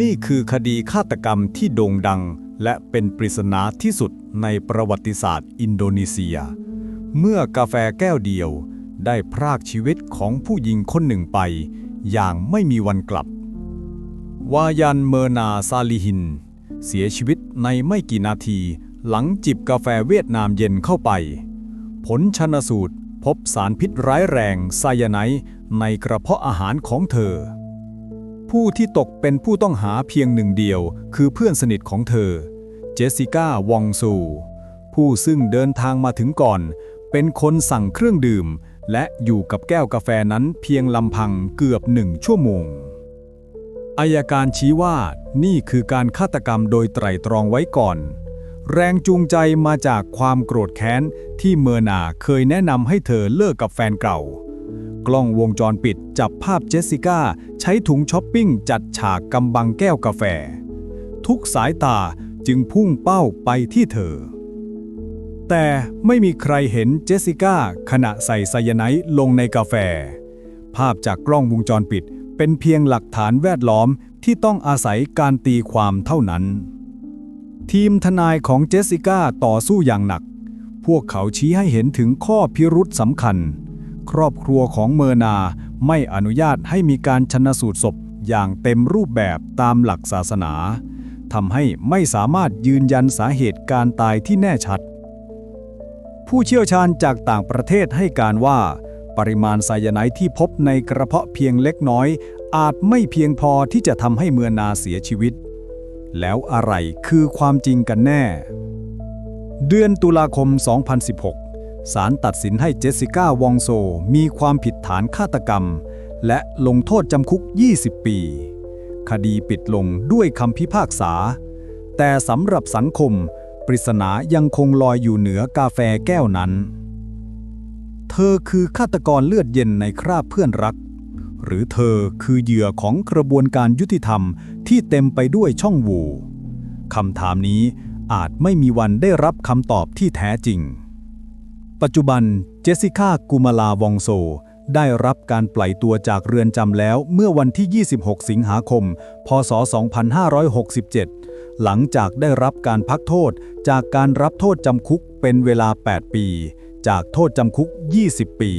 นี่คือคดีฆาตกรรมที่โด่งดัง และเป็นปริศนาที่สุดในประวัติศาสตร์อินโดนีเซีย เมื่อกาแฟแก้วเดียว ได้พรากชีวิตของผู้หญิงคนหนึ่งไป อย่างไม่มีวันกลับ วายันเมอร์นาซาลิฮิน เสียชีวิตในไม่กี่นาที หลังจิบกาแฟเวียดนามเย็นเข้าไป ผลชนสูตรพบสารพิษร้ายแรงไซยาไนในกระเพาะอาหารของเธอ ผู้ที่ตกเป็นผู้ต้องหาเพียงหนึ่งเดียว คือเพื่อนสนิทของเธอ เจสสิก้าวองซู ผู้ซึ่งเดินทางมาถึงก่อน เป็นคนสั่งเครื่องดื่ม และอยู่กับแก้วกาแฟนั้นเพียงลำพังเกือบหนึ่งชั่วโมงอายการชี้ว่านี่คือการฆาตกรรมโดยไตรตรองไว้ก่อน แรงจูงใจมาจากความโกรธแค้นที่เมอร์นาเคยแนะนำให้เธอเลิกกับแฟนเก่า กล้องวงจรปิดจับภาพเจสสิก้า ใช้ถุงช้อปปิ้งจัดฉากกำบังแก้วกาแฟ ทุกสายตาจึงพุ่งเป้าไปที่เธอ แต่ไม่มีใครเห็นเจสสิก้าขณะใส่ไซยาไนด์ลงในกาแฟ ภาพจากกล้องวงจรปิดเป็นเพียงหลักฐานแวดล้อมที่ต้องอาศัยการตีความเท่านั้น ทีมทนายของเจสสิก้าต่อสู้อย่างหนัก พวกเขาชี้ให้เห็นถึงข้อพิรุษสำคัญ ครอบครัวของเมอร์นาไม่อนุญาตให้มีการชนสูตรศพอย่างเต็มรูปแบบตามหลักศาสนาทำให้ไม่สามารถยืนยันสาเหตุการตายที่แน่ชัด ผู้เชี่ยวชาญจากต่างประเทศให้การว่า ปริมาณไซยาไนด์ที่พบในกระเพาะเพียงเล็กน้อย อาจไม่เพียงพอที่จะทำให้เมือนาเสียชีวิต แล้วอะไรคือความจริงกันแน่ เดือนตุลาคม 2016 ศาลตัดสินให้เจสสิก้าวองโซมีความผิดฐานฆาตกรรม และลงโทษจำคุก 20 ปี คดีปิดลงด้วยคำพิพากษา แต่สำหรับสังคม ปริศนายังคงลอยอยู่เหนือกาแฟแก้วนั้น เธอคือฆาตกรเลือดเย็นในคราบเพื่อนรัก หรือเธอคือเหยื่อของกระบวนการยุติธรรมที่เต็มไปด้วยช่องโหว่คำถามนี้อาจไม่มีวันได้รับคำตอบที่แท้จริง ปัจจุบันเจสสิก้ากูมาลาวองโซ ได้รับการปล่อยตัวจากเรือนจำแล้วเมื่อวันที่ 26 สิงหาคม พศ 2567 หลังจากได้รับการพักโทษจากการรับโทษจำคุกเป็นเวลา 8 ปี จากโทษจำคุก 20 ปี